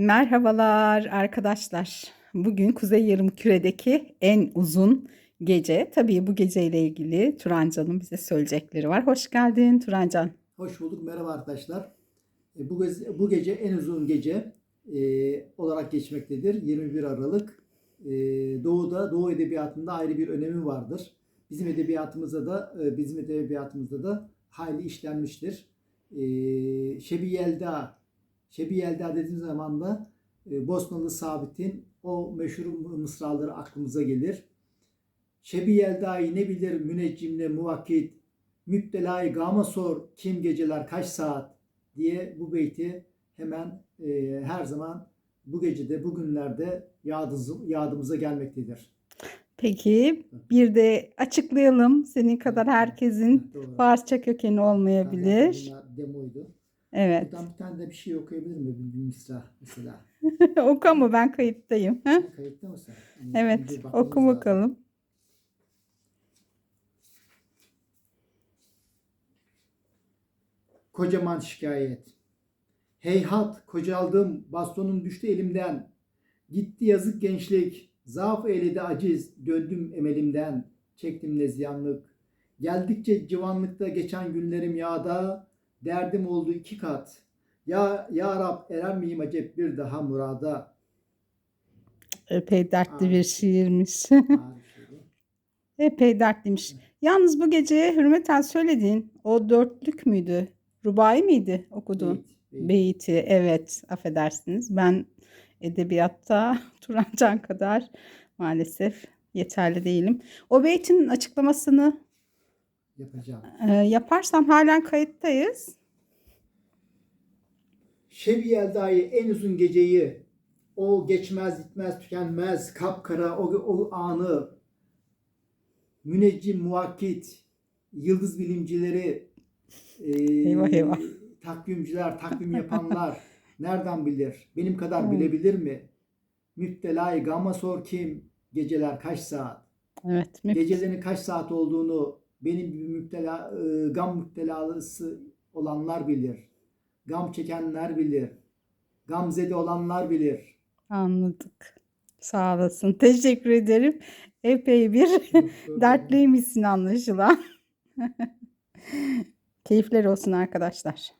Merhabalar arkadaşlar. Bugün Kuzey Yarımküre'deki en uzun gece. Tabii bu geceyle ilgili Turancan'ın bize söyleyecekleri var. Hoş geldin Turancan. Hoş bulduk. Merhaba arkadaşlar. E, Bu, gece, bu gece en uzun gece e, olarak geçmektedir. 21 Aralık. E, Doğu'da, Doğu edebiyatında ayrı bir önemi vardır. Bizim edebiyatımızda da, e, bizim edebiyatımızda da hayli işlenmiştir. E, Şebi Yelda, Şebi Yelda dediğimiz zaman da e, Bosnalı Sabit'in o meşhur mısraları aklımıza gelir. Şebi Yelda'yı ne bilir müneccimle muvakkit, müptelayı gama sor kim geceler kaç saat diye bu beyti hemen e, her zaman bu gecede bugünlerde yadımıza, yadımıza gelmektedir. Peki bir de açıklayalım. Senin kadar herkesin Doğru. Farsça kökeni olmayabilir. Bunlar demoydu. Evet. Buradan bir tane de bir şey okuyabilir mi? Bir, misra mesela. Oku ama ben kayıttayım. Ha? Kayıtta mısın? Önce Evet oku lazım. bakalım. Kocaman şikayet. Heyhat kocaldım, bastonum düştü elimden. Gitti yazık gençlik, zaaf eyledi aciz, döndüm emelimden. Çektim nezyanlık. Geldikçe civanlıkta geçen günlerim yağda, derdim oldu iki kat. Ya, ya Rab erer miyim acep bir daha murada? Epey dertli Aa. bir şiirmiş. Ağır bir şeydi. Epey dertliymiş. Yalnız bu gece Hürmeten söylediğin o dörtlük müydü? Rubai miydi okuduğun? Beyit, beyit. Beyti evet affedersiniz. Ben edebiyatta Turancan kadar maalesef yeterli değilim. O beytin açıklamasını yapacağım. e, yaparsam halen kayıttayız. Şebi Yelda'yı en uzun geceyi o geçmez gitmez tükenmez kapkara o, o anı müneccim muvakkit yıldız bilimcileri e, Eyvah, eyvah. takvimciler takvim yapanlar nereden bilir benim kadar Hmm. bilebilir mi müptelayı gama sor kim geceler kaç saat Evet. müp- gecelerin kaç saat olduğunu benim gibi müptela, e, gam müptelalısı olanlar bilir. Gam çekenler bilir. Gamzede olanlar bilir. Anladık. Sağ olasın. Teşekkür ederim. Epey bir dertliymişsin anlaşılan. Keyifler olsun arkadaşlar.